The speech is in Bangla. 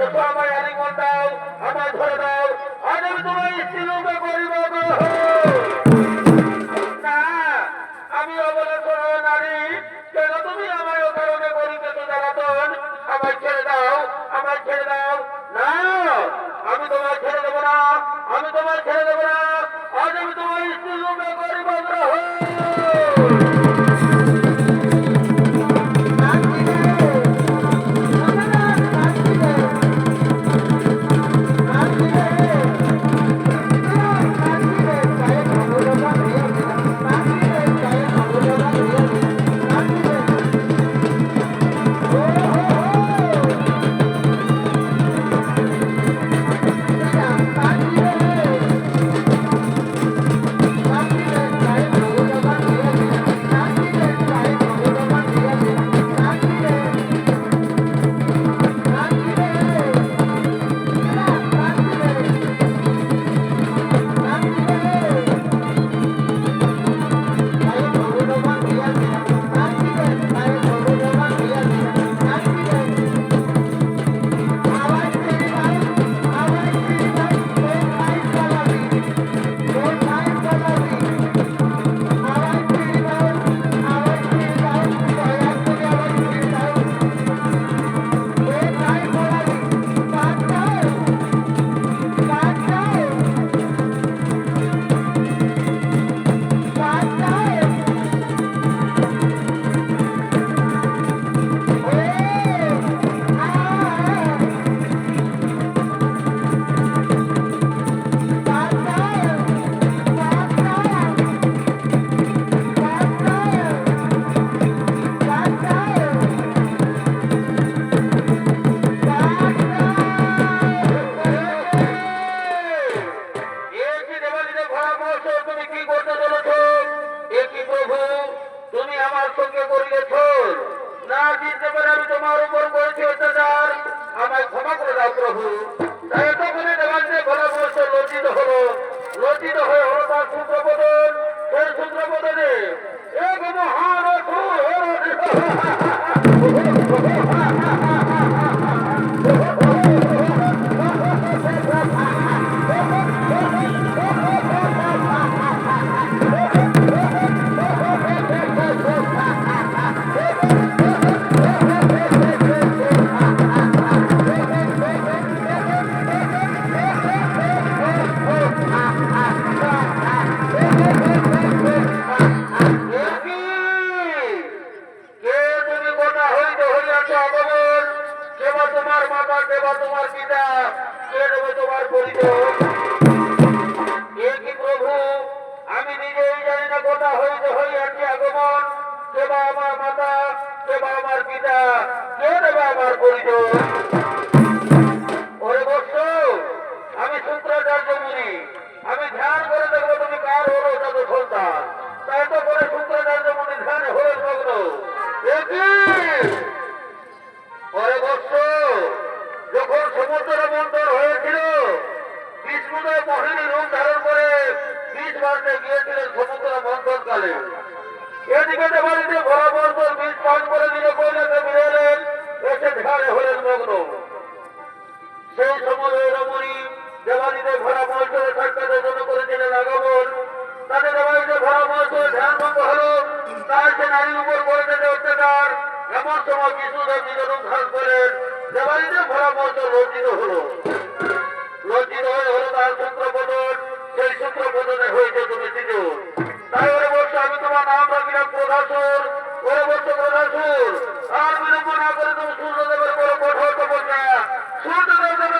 ওঠো আমার আলিঙ্গন দাও আমার ধরে দাও আজ আমি তোমার স্ত্রী মর্যাদা তুমি ছিল তাই ওরা বলছে, আমি তোমার নাম রাখি না ওরা বলছে প্রধাসুর আর বিলম্ব না করে তুমি সূর্যদেবের বড় কঠোর তপস্যা সূর্যদেব